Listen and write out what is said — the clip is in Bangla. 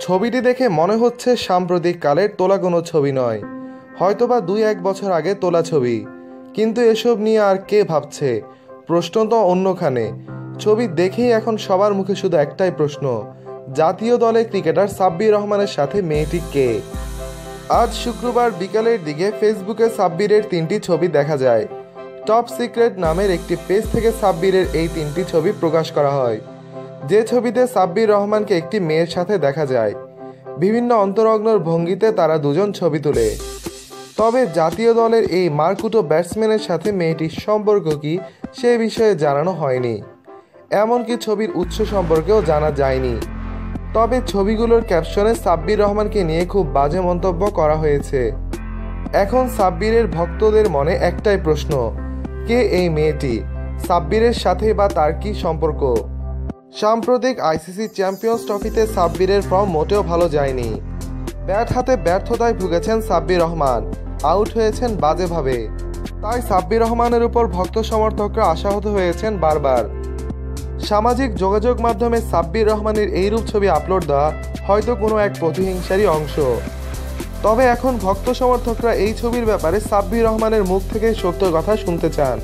ছবিটি দেখে মনে হচ্ছে সাম্প্রতিক কালের তোলা কোনো ছবি নয়। হয়তোবা দুই এক বছর আগে তোলা ছবি। কিন্তু এসব নিয়ে আর কে ভাবছে? প্রশ্ন তো অন্যখানে। ছবি দেখেই এখন সবার মুখে শুধু একটাই প্রশ্ন, জাতীয় দলে ক্রিকেটার সাব্বির রহমানের সাথে মেয়েটি কে? আজ শুক্রবার বিকালের দিকে ফেসবুকে সাব্বিরের তিনটি ছবি দেখা যায়। টপ সিক্রেট নামের একটি পেজ থেকে সাব্বিরের এই তিনটি ছবি প্রকাশ করা হয়। যে ছবিতে সাব্বির রহমানকে একটি মেয়ের সাথে দেখা যায়, বিভিন্ন অন্তরগ্নর ভঙ্গিতে তারা দুজন ছবি তোলে। তবে জাতীয় দলের এই মারকুটো ব্যাটসম্যানের সাথে মেয়েটির সম্পর্ক কি সে বিষয়ে জানানো হয়নি। এমনকি ছবির উৎস সম্পর্কেও জানা যায়নি। তবে ছবিগুলোর ক্যাপশনে সাব্বির রহমানকে নিয়ে খুব বাজে মন্তব্য করা হয়েছে। এখন সাব্বিরের ভক্তদের মনে একটাই প্রশ্ন, কে এই মেয়েটি? সাব্বিরের সাথে বা তার কি সম্পর্ক? সাম্প্রতিক আইসিসি চ্যাম্পিয়ন্স ট্রফিতে সাব্বিরের ফর্ম মোটেও ভালো যায়নি। ব্যাট হাতে ব্যর্থতায় ভুগেছেন সাব্বির রহমান, আউট হয়েছেন বাজেভাবে। তাই সাব্বির রহমানের উপর ভক্ত সমর্থকরা আশাহত হয়েছেন বারবার। সামাজিক যোগাযোগ মাধ্যমে সাব্বির রহমানের এইরূপ ছবি আপলোড দেওয়া হয়তো কোনো এক প্রতিহিংসারই অংশ। তবে এখন ভক্ত সমর্থকরা এই ছবির ব্যাপারে সাব্বির রহমানের মুখ থেকে সত্য কথা শুনতে চান।